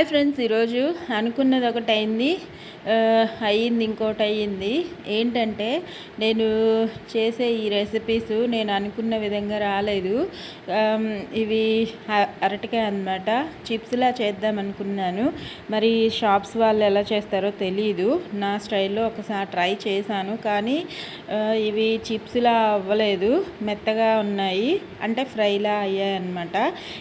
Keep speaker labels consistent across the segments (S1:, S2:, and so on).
S1: Hi friends ఈరోజు అనుకున్నది ఒకటి అయింది అయ్యింది ఇంకోటి అయ్యింది ఏంటంటే నేను చేసే ఈ రెసిపీస్ నేను అనుకున్న విధంగా రాలేదు. ఇవి అరటికాయ అనమాట చిప్స్లా చేద్దాం అనుకున్నాను. మరి షాప్స్ వాళ్ళు ఎలా చేస్తారో తెలియదు నా స్టైల్లో ఒకసారి ట్రై చేశాను. కానీ ఇవి చిప్స్లా అవ్వలేదు. మెత్తగా ఉన్నాయి. అంటే ఫ్రైలా అయ్యాయి అనమాట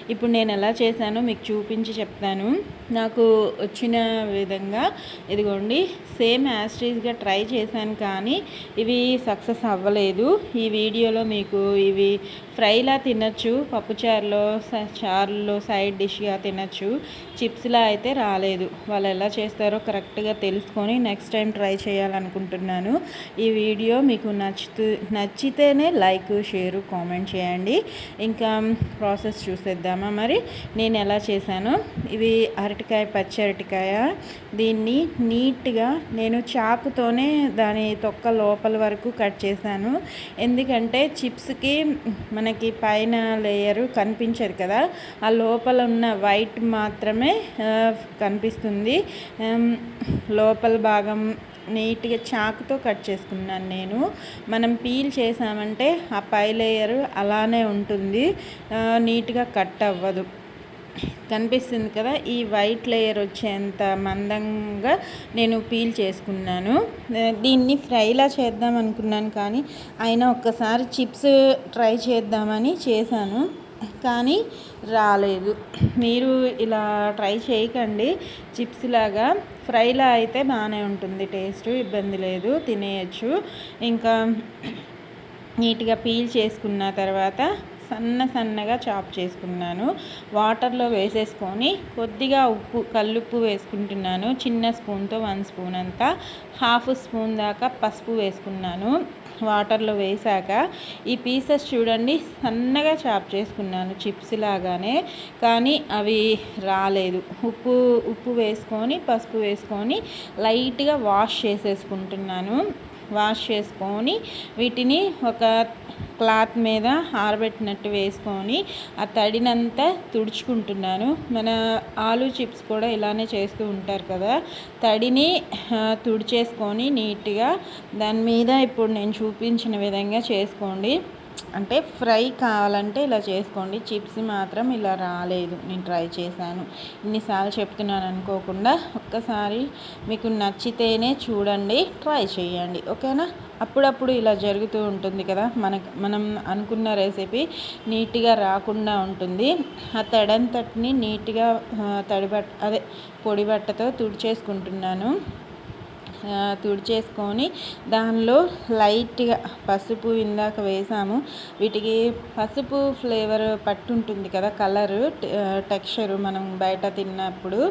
S1: ఇప్పుడు నేను ఎలా చేశానో మీకు చూపించి చెప్తాను. నాకు వచ్చిన విధంగా ఇదిగోండి సేమ్ యాస్ట్రీస్గా ట్రై చేశాను కానీ ఇవి సక్సెస్ అవ్వలేదు. ఈ వీడియోలో మీకు ఇవి ఫ్రైలా తినచ్చు పప్పుచారులో చారులో సైడ్ డిష్గా తినచ్చు. చిప్స్లా అయితే రాలేదు. వాళ్ళు ఎలా చేస్తారో కరెక్ట్గా తెలుసుకొని నెక్స్ట్ టైం ట్రై చేయాలనుకుంటున్నాను. ఈ వీడియో మీకు నచ్చుతూ నచ్చితేనే లైక్ షేరు కామెంట్ చేయండి. ఇంకా ప్రాసెస్ చూసేద్దామా మరి? నేను ఎలా చేశానో. ఇవి అరటికాయ పచ్చి అరటికాయ. దీన్ని నీట్గా నేను చాకుతోనే దాని తొక్క లోపల వరకు కట్ చేశాను. ఎందుకంటే చిప్స్కి మన మనకి పైన లేయరు కనిపించదు కదా. ఆ లోపల ఉన్న వైట్ మాత్రమే కనిపిస్తుంది. లోపల భాగం నీట్గా చాకుతో కట్ చేసుకున్నాను నేను. మనం పీల్ చేసామంటే ఆ పై లేయరు అలానే ఉంటుంది. నీట్గా కట్ అవ్వదు. కనిపిస్తుంది కదా ఈ వైట్ లేయర్ వచ్చేంత మందంగా నేను పీల్ చేసుకున్నాను. దీన్ని ఫ్రైలా చేద్దాం అనుకున్నాను కానీ అయినా ఒక్కసారి చిప్స్ ట్రై చేద్దామని చేశాను కానీ రాలేదు. మీరు ఇలా ట్రై చేయకండి చిప్స్ లాగా. ఫ్రైలా అయితే బాగానే ఉంటుంది టేస్ట్ ఇబ్బంది లేదు తినేయచ్చు. ఇంకా నీట్గా పీల్ చేసుకున్న తర్వాత సన్న సన్నగా చాప్ చేసుకున్నాను. వాటర్లో వేసేసుకొని కొద్దిగా ఉప్పు కల్లుప్పు వేసుకుంటున్నాను. చిన్న స్పూన్తో వన్ స్పూన్ అంతా. హాఫ్ స్పూన్ దాకా పసుపు వేసుకున్నాను. వాటర్లో వేసాక ఈ పీసెస్ చూడండి సన్నగా చాప్ చేసుకున్నాను చిప్స్ లాగానే. కానీ అవి రాలేదు. ఉప్పు ఉప్పు వేసుకొని పసుపు వేసుకొని లైట్గా వాష్ చేసేసుకుంటున్నాను. వాష్ చేసుకొని వీటిని ఒక క్లాత్ మీద ఆరబెట్టినట్టు వేసుకొని ఆ తడినంతా తుడుచుకుంటున్నాను. మన ఆలు చిప్స్ కూడా ఇలానే చేస్తూ ఉంటారు కదా. తడిని తుడిచేసుకొని నీట్గా దాని మీద ఇప్పుడు నేను చూపించిన విధంగా చేసుకోండి. అంటే ఫ్రై కావాలంటే ఇలా చేసుకోండి. చిప్స్ మాత్రం ఇలా రాలేదు. నేను ట్రై చేశాను. ఇన్నిసార్లు చెప్తున్నాను అనుకోకుండా ఒక్కసారి మీకు నచ్చితేనే చూడండి ట్రై చేయండి. ఓకేనా? అప్పుడప్పుడు ఇలా జరుగుతూ ఉంటుంది కదా? మనకు మనం అనుకున్న రెసిపీ నీట్గా రాకుండా ఉంటుంది. ఆ తడంతటిని నీట్గా తడిబట్ట అదే పొడి బట్టతో తుడిచేసుకుంటున్నాను. తుడిచేసుకొని దానిలో లైట్గా పసుపు ఇందాక వేసాము. వీటికి పసుపు ఫ్లేవర్ పట్టుంటుంది కదా కలరు టెక్స్చరు మనం బయట తిన్నప్పుడు.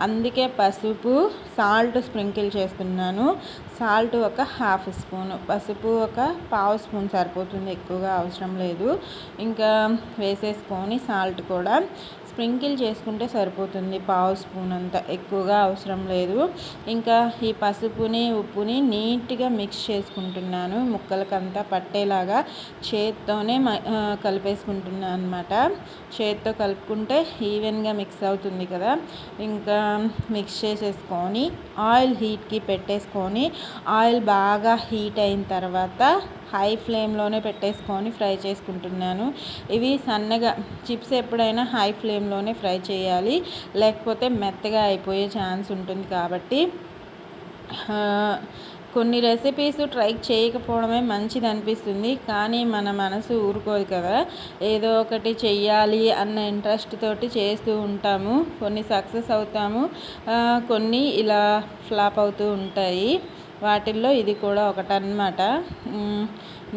S1: అందుకే పసుపు సాల్ట్ స్ప్రింకిల్ చేస్తున్నాను. సాల్ట్ ఒక హాఫ్ స్పూన్. పసుపు ఒక పావు స్పూన్ సరిపోతుంది ఎక్కువగా అవసరం లేదు. ఇంకా వేసేసుకొని సాల్ట్ కూడా స్ప్రింకిల్ చేసుకుంటే సరిపోతుంది. పావు స్పూన్ అంత ఎక్కువగా అవసరం లేదు. ఇంకా ఈ పసుపుని ఉప్పుని నీట్గా మిక్స్ చేసుకుంటున్నాను. ముక్కలకంతా పట్టేలాగా చేత్తోనే కలిపేసుకుంటున్నాను అనమాట చేత్తో కలుపుకుంటే ఈవెన్గా మిక్స్ అవుతుంది కదా. ఇంకా మిక్స్ చేసేసుకొని ఆయిల్ హీట్కి పెట్టేసుకొని ఆయిల్ బాగా హీట్ అయిన తర్వాత హై ఫ్లేమ్లోనే పెట్టేసుకొని ఫ్రై చేసుకుంటున్నాను. ఇవి సన్నగా చిప్స్ ఎప్పుడైనా హై ఫ్లేమ్లోనే ఫ్రై చేయాలి. లేకపోతే మెత్తగా అయిపోయే ఛాన్స్ ఉంటుంది కాబట్టి కొన్ని రెసిపీస్ ట్రై చేయకపోవడమే మంచిది అనిపిస్తుంది కానీ మన మనసు ఊరుకోదు కదా ఏదో ఒకటి చెయ్యాలి అన్న ఇంట్రెస్ట్ తోటి చేస్తూ ఉంటాము. కొన్ని సక్సెస్ అవుతాము. కొన్ని ఇలా ఫ్లాప్ అవుతూ ఉంటాయి. వాటిల్లో ఇది కూడా ఒకటనమాట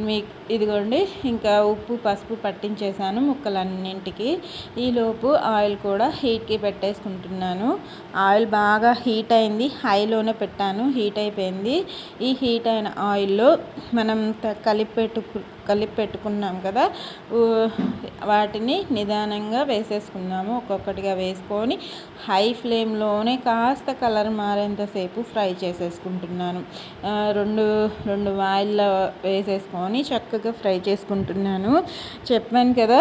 S1: మీ ఇదిగోండి ఇంకా ఉప్పు పసుపు పట్టించేసాను ముక్కలన్నింటికి. ఈలోపు ఆయిల్ కూడా హీట్కి పెట్టేసుకుంటున్నాను. ఆయిల్ బాగా హీట్ అయింది హైలోనే పెట్టాను హీట్ అయిపోయింది. ఈ హీట్ అయిన ఆయిల్లో మనం కలిపి పెట్టు కలిపి పెట్టుకున్నాం కదా వాటిని నిదానంగా వేసేసుకున్నాము ఒక్కొక్కటిగా వేసుకొని హై ఫ్లేమ్లోనే కాస్త కలర్ మారేంతసేపు ఫ్రై చేసేసుకుంటున్నాను. రెండు రెండు వాయిల్లో వేసేసుకొని చక్కగా ఫ్రై చేసుకుంటున్నాను. చెప్పాను కదా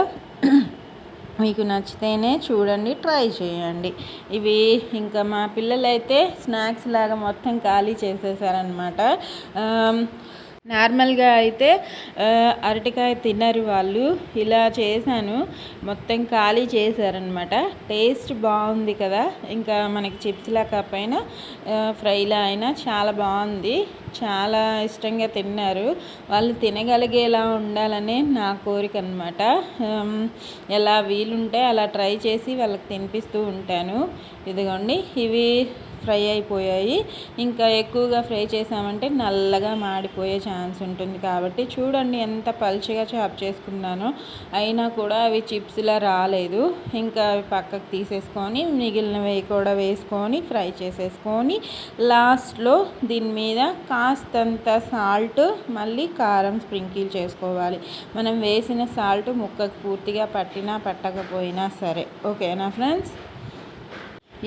S1: మీకు నచ్చితేనే చూడండి ట్రై చేయండి. ఇవి ఇంకా మా పిల్లలైతే స్నాక్స్ లాగా మొత్తం ఖాళీ చేసేసారనమాట నార్మల్గా అయితే అరటికాయ తినరు వాళ్ళు. ఇలా చేశాను. మొత్తం ఖాళీ చేశారనమాట టేస్ట్ బాగుంది కదా. ఇంకా మనకి చిప్స్లా కాకపోయినా ఫ్రైలా అయినా చాలా బాగుంది. చాలా ఇష్టంగా తిన్నారు. వాళ్ళు తినగలిగేలా ఉండాలనే నా కోరిక అనమాట ఎలా వీలుంటే అలా ట్రై చేసి వాళ్ళకి తినిపిస్తూ ఉంటాను. ఇదిగోండి ఇవి ఫ్రై అయిపోయాయి. ఇంకా ఎక్కువగా ఫ్రై చేసామంటే నల్లగా మాడిపోయే ఛాన్స్ ఉంటుంది కాబట్టి చూడండి ఎంత పలుచగా చాప్ చేసుకున్నానో. అయినా కూడా అవి చిప్స్లా రాలేదు. ఇంకా అవి పక్కకు తీసేసుకొని మిగిలినవి కూడా వేసుకొని ఫ్రై చేసేసుకొని లాస్ట్లో దీని మీద కాస్తంత సాల్ట్ మళ్ళీ కారం స్ప్రింకిల్ చేసుకోవాలి. మనం వేసిన సాల్ట్ ముక్కకు పూర్తిగా పట్టినా పట్టకపోయినా సరే. ఓకేనా ఫ్రెండ్స్?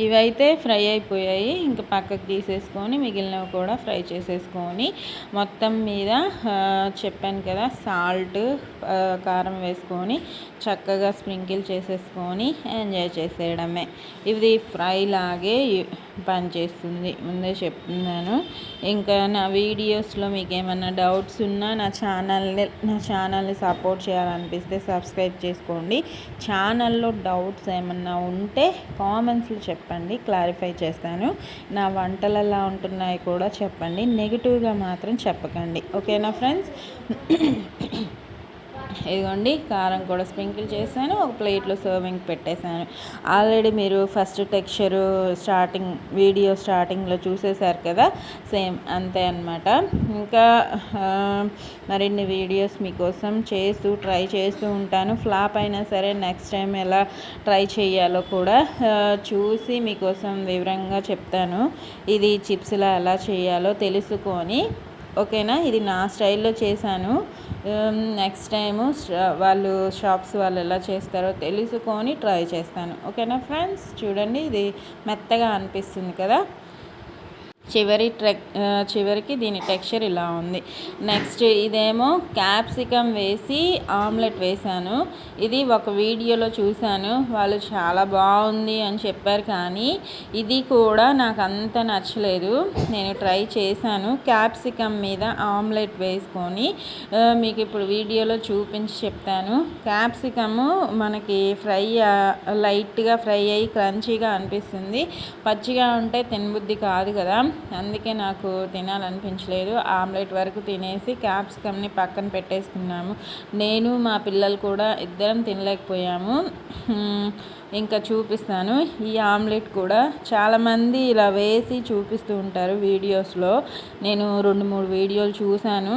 S1: ఇవైతే ఫ్రై అయిపోయాయి. ఇంకా పక్కకు తీసేసుకొని మిగిలినవి కూడా ఫ్రై చేసేసుకొని మొత్తం మీద చెప్పాను కదా సాల్ట్ కారం వేసుకొని చక్కగా స్ప్రింకిల్ చేసేసుకొని ఎంజాయ్ చేసేయడమే. ఇది ఫ్రై లాగే పనిచేస్తుంది. ముందే చెప్తున్నాను. ఇంకా నా వీడియోస్లో మీకు ఏమైనా డౌట్స్ ఉన్నా నా ఛానల్ని నా ఛానల్ని సపోర్ట్ చేయాలనిపిస్తే సబ్స్క్రైబ్ చేసుకోండి. ఛానల్లో డౌట్స్ ఏమన్నా ఉంటే కామెంట్స్లో చెప్పండి. క్లారిఫై చేస్తాను. నా వంటలు ఎలా ఉంటున్నాయి కూడా చెప్పండి. నెగిటివ్గా మాత్రం చెప్పకండి. ఓకేనా ఫ్రెండ్స్? ఇదిగోండి కారం కూడా స్ప్రింకిల్ చేశాను ఒక ప్లేట్లో సర్వింగ్ పెట్టేశాను. ఆల్రెడీ మీరు ఫస్ట్ టెక్స్చరు స్టార్టింగ్ వీడియో స్టార్టింగ్లో చూసేశారు కదా సేమ్ అంతే అనమాట ఇంకా మరిన్ని వీడియోస్ మీకోసం చేస్తూ ట్రై చేస్తూ ఉంటాను. ఫ్లాప్ అయినా సరే నెక్స్ట్ టైం ఎలా ట్రై చేయాలో కూడా చూసి మీకోసం వివరంగా చెప్తాను. ఇది చిప్స్లా ఎలా చేయాలో తెలుసుకొని ఓకేనా? ఇది నా స్టైల్లో చేశాను. నెక్స్ట్ టైం వాళ్ళు షాప్స్ వాళ్ళు ఎలా చేస్తారో తెలుసుకొని ట్రై చేస్తాను. ఓకేనా ఫ్రెండ్స్? చూడండి ఇది మెత్తగా అనిపిస్తుంది కదా? చివరి ట్రెక్ చివరికి దీని టెక్స్చర్ ఇలా ఉంది. నెక్స్ట్ ఇదేమో క్యాప్సికమ్ వేసి ఆమ్లెట్ వేశాను. ఇది ఒక వీడియోలో చూశాను. వాళ్ళు చాలా బాగుంది అని చెప్పారు కానీ ఇది కూడా నాకు అంత నచ్చలేదు. నేను ట్రై చేశాను క్యాప్సికమ్ మీద ఆమ్లెట్ వేసుకొని. మీకు ఇప్పుడు వీడియోలో చూపించి చెప్తాను. క్యాప్సికమ్ మనకి ఫ్రై లైట్గా ఫ్రై అయ్యి క్రంచీగా అనిపిస్తుంది. పచ్చిగా ఉంటే తినబుద్ధి కాదు కదా. అందుకే నాకు తినాలనిపించలేదు. ఆమ్లెట్ వరకు తినేసి క్యాప్సికమ్ని పక్కన పెట్టేసుకున్నాము. నేను మా పిల్లలు కూడా ఇద్దరం తినలేకపోయాము. ఇంకా చూపిస్తాను. ఈ ఆమ్లెట్ కూడా చాలామంది ఇలా వేసి చూపిస్తూ ఉంటారు వీడియోస్లో. నేను రెండు మూడు వీడియోలు చూశాను.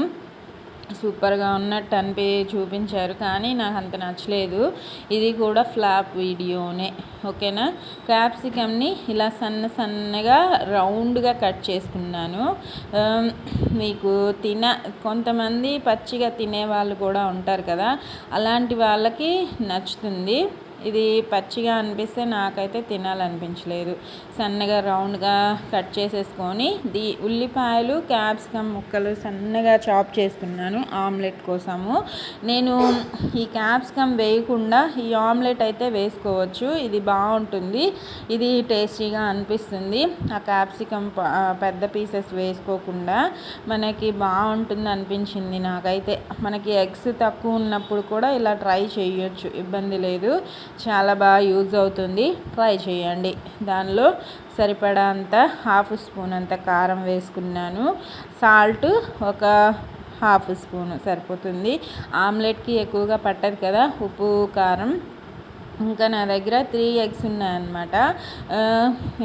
S1: సూపర్గా ఉన్నట్టు అనిపి చూపించారు. కానీ నాకు అంత నచ్చలేదు. ఇది కూడా ఫ్లాప్ వీడియోనే. ఓకేనా? క్యాప్సికమ్ని ఇలా సన్న సన్నగా రౌండ్గా కట్ చేసుకున్నాను. మీకు తిన కొంతమంది పచ్చిగా తినే వాళ్ళు కూడా ఉంటారు కదా? అలాంటి వాళ్ళకి నచ్చుతుంది. ఇది పచ్చిగా అనిపిస్తే నాకైతే తినాలనిపించలేదు. సన్నగా రౌండ్గా కట్ చేసేసుకొని ది ఉల్లిపాయలు క్యాప్సికమ్ ముక్కలు సన్నగా చాప్ చేసుకున్నాను ఆమ్లెట్ కోసము. నేను ఈ క్యాప్సికమ్ వేయకుండా ఈ ఆమ్లెట్ అయితే వేసుకోవచ్చు. ఇది బాగుంటుంది. ఇది టేస్టీగా అనిపిస్తుంది. ఆ క్యాప్సికమ్ పెద్ద పీసెస్ వేసుకోకుండా మనకి బాగుంటుంది అనిపించింది నాకైతే. మనకి ఎగ్స్ తక్కువ ఉన్నప్పుడు కూడా ఇలా ట్రై చేయొచ్చు. ఇబ్బంది లేదు. చాలా బాగా యూజ్ అవుతుంది. ట్రై చేయండి. దానిలో సరిపడా అంత హాఫ్ స్పూన్ అంత కారం వేసుకున్నాను. సాల్ట్ ఒక హాఫ్ స్పూన్ సరిపోతుంది. ఆమ్లెట్కి ఎక్కువగా పట్టదు కదా. ఉప్పు కారం ఇంకా నా దగ్గర త్రీ ఎగ్స్ ఉన్నాయన్నమాట.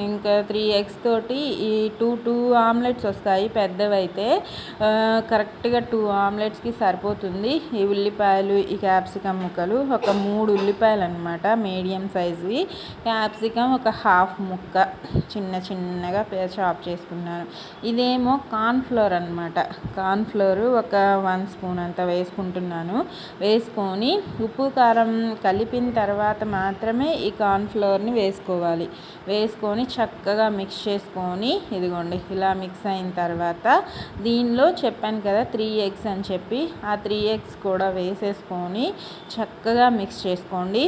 S1: ఇంకా త్రీ ఎగ్స్ తోటి ఈ టూ టూ ఆమ్లెట్స్ వస్తాయి పెద్దవైతే. కరెక్ట్గా టూ ఆమ్లెట్స్కి సరిపోతుంది. ఈ ఉల్లిపాయలు ఈ క్యాప్సికమ్ ముక్కలు ఒక మూడు ఉల్లిపాయలు అనమాట మీడియం సైజువి. క్యాప్సికమ్ ఒక హాఫ్ ముక్క. చిన్న చిన్నగా చాప్ చేసుకున్నాను. ఇదేమో కార్న్ఫ్లోర్ అనమాట కార్న్ఫ్లోర్ ఒక వన్ స్పూన్ అంత వేసుకుంటున్నాను. వేసుకొని ఉప్పు కారం కలిపిన తర్వాత తర్వాత మాత్రమే ఈ కార్న్ఫ్లోర్ని వేసుకోవాలి. వేసుకొని చక్కగా మిక్స్ చేసుకొని ఇదిగోండి ఇలా మిక్స్ అయిన తర్వాత దీనిలో చెప్పాను కదా త్రీ ఎగ్స్ అని చెప్పి ఆ త్రీ ఎగ్స్ కూడా వేసేసుకొని చక్కగా మిక్స్ చేసుకోండి.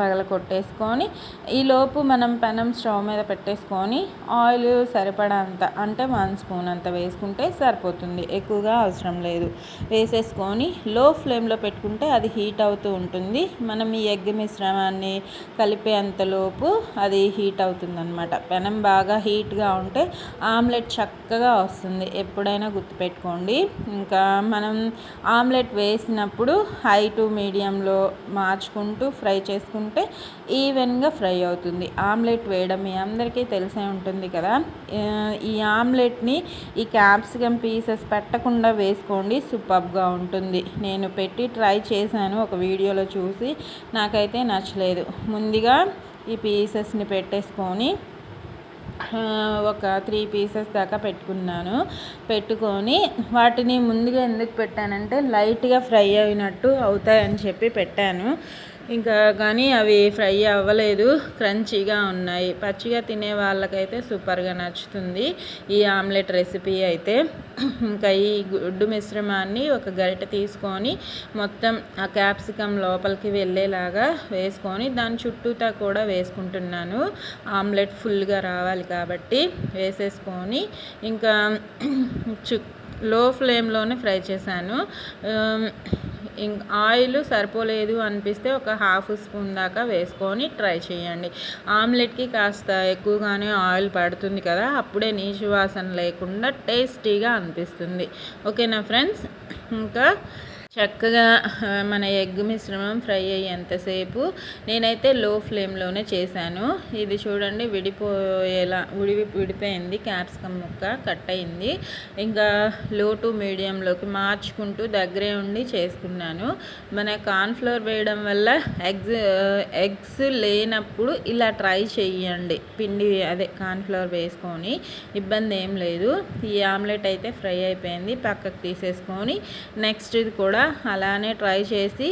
S1: పగల కొట్టేసుకొని ఈలోపు మనం పెనం స్టవ్ మీద పెట్టేసుకొని ఆయిల్ సరిపడంత అంటే వన్ స్పూన్ అంత వేసుకుంటే సరిపోతుంది. ఎక్కువగా అవసరం లేదు. వేసేసుకొని లో ఫ్లేమ్లో పెట్టుకుంటే అది హీట్ అవుతూ ఉంటుంది. మనం ఈ ఎగ్ మిశ్రమాన్ని కలిపే అంతలోపు అది హీట్ అవుతుందన్నమాట. పెనం బాగా హీట్గా ఉంటే ఆమ్లెట్ చక్కగా వస్తుంది. ఎప్పుడైనా గుర్తుపెట్టుకోండి. ఇంకా మనం ఆమ్లెట్ వేసినప్పుడు హై టు మీడియంలో మార్చుకుంటూ ఫ్రై చేసుకుంటే ఈవెన్గా ఫ్రై అవుతుంది. ఆమ్లెట్ వేయడం మీ అందరికీ తెలిసే ఉంటుంది కదా. ఈ ఆమ్లెట్ని ఈ క్యాప్సికమ్ పీసెస్ పెట్టకుండా వేసుకోండి సూపర్గా ఉంటుంది. నేను పెట్టి ట్రై చేశాను ఒక వీడియోలో చూసి నాకైతే నచ్చలేదు. ముందుగా ఈ పీసెస్ని పెట్టేసుకొని ఒక త్రీ పీసెస్ దాకా పెట్టుకున్నాను. పెట్టుకొని వాటిని ముందుగా ఎందుకు పెట్టానంటే లైట్గా ఫ్రై అయినట్టు అవుతాయని చెప్పి పెట్టాను. ఇంకా కానీ అవి ఫ్రై అవ్వలేదు క్రంచీగా ఉన్నాయి. పచ్చిగా తినే వాళ్ళకైతే సూపర్గా నచ్చుతుంది ఈ ఆమ్లెట్ రెసిపీ అయితే. ఇంకా ఈ గుడ్డు మిశ్రమాన్ని ఒక గరిట తీసుకొని మొత్తం ఆ క్యాప్సికమ్ లోపలికి వెళ్ళేలాగా వేసుకొని దాని చుట్టూతా కూడా వేసుకుంటున్నాను. ఆమ్లెట్ ఫుల్గా రావాలి కాబట్టి వేసేసుకొని ఇంకా చు లో ఫ్లేమ్లోనే ఫ్రై చేశాను. ఆయిల్ సరిపోలేదు అనిపిస్తే ఒక హాఫ్ స్పూన్ దాకా వేసుకొని ట్రై చేయండి. ఆమ్లెట్కి కాస్త ఎక్కువగానే ఆయిల్ పడుతుంది కదా అప్పుడే నీచు వాసన లేకుండా టేస్టీగా అనిపిస్తుంది. ఓకేనా ఫ్రెండ్స్? ఇంకా చక్కగా మన ఎగ్ మిశ్రమం ఫ్రై అయ్యేంతసేపు నేనైతే లో ఫ్లేమ్లోనే చేశాను. ఇది చూడండి విడిపోయేలా విడి విడిపోయింది క్యాప్సికమ్ ముక్క కట్ అయింది ఇంకా లో టు మీడియంలోకి మార్చుకుంటూ దగ్గరే ఉండి చేసుకున్నాను. మన కార్న్ఫ్లోర్ వేయడం వల్ల ఎగ్స్ ఎగ్స్ లేనప్పుడు ఇలా ట్రై చేయండి పిండి అదే కార్న్ఫ్లోర్ వేసుకొని ఇబ్బంది ఏం లేదు. ఈ ఆమ్లెట్ అయితే ఫ్రై అయిపోయింది పక్కకు తీసేసుకొని నెక్స్ట్ ఇది కూడా అలానే ట్రై చేసి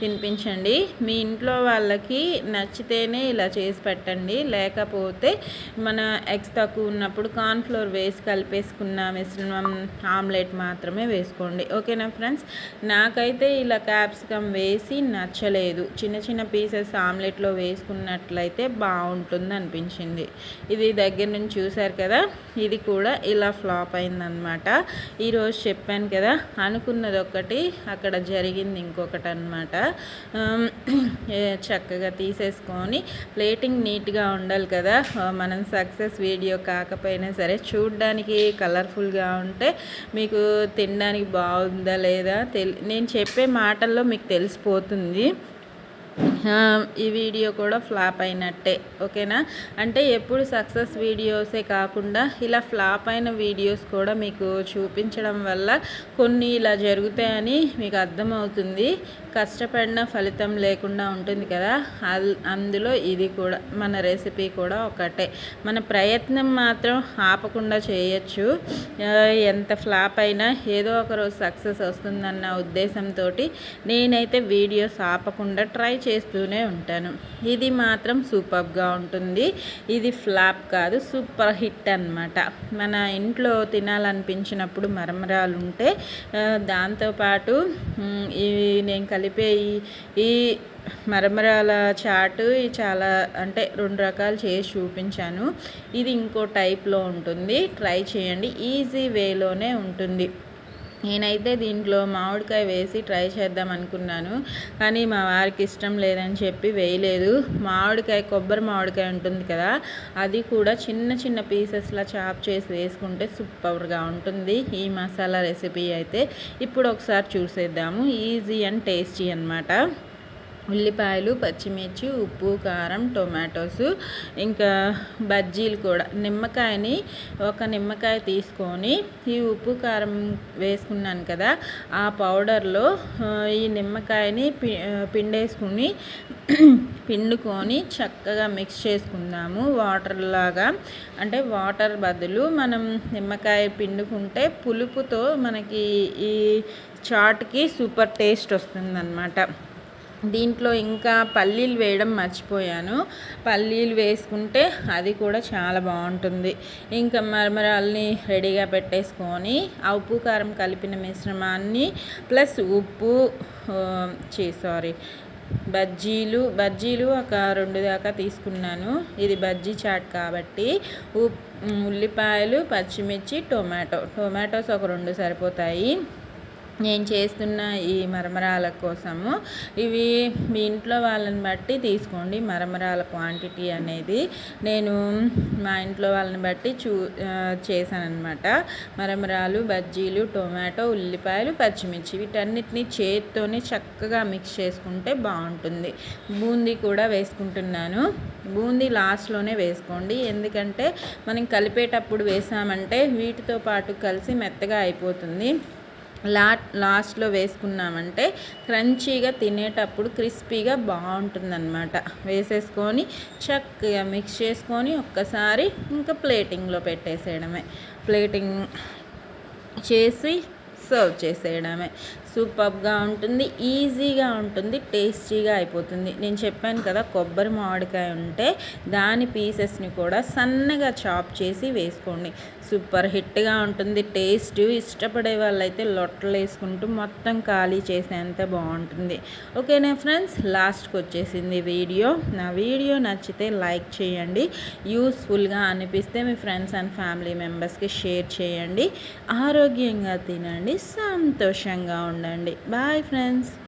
S1: తినిపించండి. మీ ఇంట్లో వాళ్ళకి నచ్చితేనే ఇలా చేసి పెట్టండి. లేకపోతే మన ఎగ్స్ తక్కువ ఉన్నప్పుడు కార్న్ఫ్లోర్ వేసి కలిపేసుకున్న మిశ్రమం ఆమ్లెట్ మాత్రమే వేసుకోండి. ఓకేనా ఫ్రెండ్స్? నాకైతే ఇలా క్యాప్సికమ్ వేసి నచ్చలేదు. చిన్న చిన్న పీసెస్ ఆమ్లెట్లో వేసుకున్నట్లయితే బాగుంటుంది అనిపించింది. ఇది దగ్గర నుంచి చూశారు కదా? ఇది కూడా ఇలా ఫ్లాప్ అయిందనమాట ఈరోజు చెప్పాను కదా? అనుకున్నది ఒకటి అక్కడ జరిగింది ఇంకొకటి అనమాట చక్కగా తీసేసుకొని ప్లేటింగ్ నీట్గా ఉండాలి కదా. మనం సక్సెస్ వీడియో కాకపోయినా సరే చూడడానికి కలర్ఫుల్గా ఉంటే మీకు తినడానికి బాగుందా లేదా తెలి నేను చెప్పే మాటల్లో మీకు తెలిసిపోతుంది. ఈ వీడియో కూడా ఫ్లాప్ అయినట్టే ఓకేనా? అంటే ఎప్పుడు సక్సెస్ వీడియోసే కాకుండా ఇలా ఫ్లాప్ అయిన వీడియోస్ కూడా మీకు చూపించడం వల్ల కొన్ని ఇలా జరుగుతాయని మీకు అర్థమవుతుంది. కష్టపడిన ఫలితం లేకుండా ఉంటుంది కదా. అందులో ఇది కూడా మన రెసిపీ కూడా ఒకటే. మన ప్రయత్నం మాత్రం ఆపకుండా చేయొచ్చు. ఎంత ఫ్లాప్ అయినా ఏదో ఒకరోజు సక్సెస్ వస్తుందన్న ఉద్దేశంతో నేనైతే వీడియోస్ ఆపకుండా ట్రై చేస్తాను. ఉంటాను. ఇది మాత్రం సూపర్గా ఉంటుంది. ఇది ఫ్లాప్ కాదు సూపర్ హిట్ అనమాట మన ఇంట్లో తినాలనిపించినప్పుడు మరమరాలు ఉంటే దాంతోపాటు ఇవి నేను కలిపే ఈ మరమరాల చాటు చాలా అంటే రెండు రకాలు చేసి చూపించాను. ఇది ఇంకో టైప్లో ఉంటుంది. ట్రై చేయండి. ఈజీ వేలోనే ఉంటుంది. నేనైతే దీంట్లో మామిడికాయ వేసి ట్రై చేద్దాం అనుకున్నాను కానీ మా వారికి ఇష్టం లేదని చెప్పి వేయలేదు. మామిడికాయ కొబ్బరి మామిడికాయ ఉంటుంది కదా అది కూడా చిన్న చిన్న పీసెస్లా చాప్ చేసి వేసుకుంటే సూపర్గా ఉంటుంది. ఈ మసాలా రెసిపీ అయితే ఇప్పుడు ఒకసారి చూసేద్దాము. ఈజీ అండ్ టేస్టీ అనమాట ఉల్లిపాయలు పచ్చిమిర్చి ఉప్పు కారం టొమాటోస్ ఇంకా బజ్జీలు కూడా. నిమ్మకాయని ఒక నిమ్మకాయ తీసుకొని ఈ ఉప్పు కారం వేసుకున్నాను కదా ఆ పౌడర్లో ఈ నిమ్మకాయని పిండేసుకుని పిండుకొని చక్కగా మిక్స్ చేసుకుందాము. వాటర్ లాగా. అంటే వాటర్ బదులు మనం నిమ్మకాయ పిండుకుంటే పులుపుతో మనకి ఈ చాట్కి సూపర్ టేస్ట్ వస్తుందన్నమాట. దీంట్లో ఇంకా పల్లీలు వేయడం మర్చిపోయాను. పల్లీలు వేసుకుంటే అది కూడా చాలా బాగుంటుంది. ఇంకా మరమరాల్ని రెడీగా పెట్టేసుకొని ఆ ఉప్పు కారం కలిపిన మిశ్రమాన్ని ప్లస్ ఉప్పు చే సారీ బజ్జీలు బజ్జీలు ఒక రెండు దాకా తీసుకున్నాను. ఇది బజ్జీ చాట్ కాబట్టి ఉప్ ఉల్లిపాయలు పచ్చిమిర్చి టొమాటో. టొమాటోస్ ఒక రెండు సరిపోతాయి. నేను చేస్తున్న ఈ మరమరాల కోసము. ఇవి మీ ఇంట్లో వాళ్ళని బట్టి తీసుకోండి. మరమరాల క్వాంటిటీ అనేది నేను మా ఇంట్లో వాళ్ళని బట్టి చూ చేశానమాట మరమరాలు బజ్జీలు టొమాటో ఉల్లిపాయలు పచ్చిమిర్చి వీటన్నిటిని చేతితోనే చక్కగా మిక్స్ చేసుకుంటే బాగుంటుంది. బూందీ కూడా వేసుకుంటున్నాను. బూందీ లాస్ట్లోనే వేసుకోండి. ఎందుకంటే మనం కలిపేటప్పుడు వేసామంటే వీటితో పాటు కలిసి మెత్తగా అయిపోతుంది. లా లాస్ట్లో వేసుకున్నామంటే క్రంచీగా తినేటప్పుడు క్రిస్పీగా బాగుంటుందన్నమాట. వేసేసుకొని చక్కగా మిక్స్ చేసుకొని ఒక్కసారి ఇంకా ప్లేటింగ్లో పెట్టేసేయడమే. ప్లేటింగ్ చేసి సర్వ్ చేసేయడమే. సూపర్గా ఉంటుంది ఈజీగా ఉంటుంది టేస్టీగా అయిపోతుంది. నేను చెప్పాను కదా కొబ్బరి మామిడికాయ ఉంటే దాని పీసెస్ని కూడా సన్నగా చాప్ చేసి వేసుకోండి. సూపర్ హిట్గా ఉంటుంది టేస్ట్. ఇష్టపడే వాళ్ళైతే లొట్టలు వేసుకుంటూ మొత్తం ఖాళీ చేసేంత బాగుంటుంది. ఓకేనా ఫ్రెండ్స్? లాస్ట్కి వచ్చేసింది వీడియో. నా వీడియో నచ్చితే లైక్ చేయండి. యూస్ఫుల్గా అనిపిస్తే మీ ఫ్రెండ్స్ అండ్ ఫ్యామిలీ మెంబర్స్కి షేర్ చేయండి. ఆరోగ్యంగా తినండి సంతోషంగా ఉండండి. Bye friends.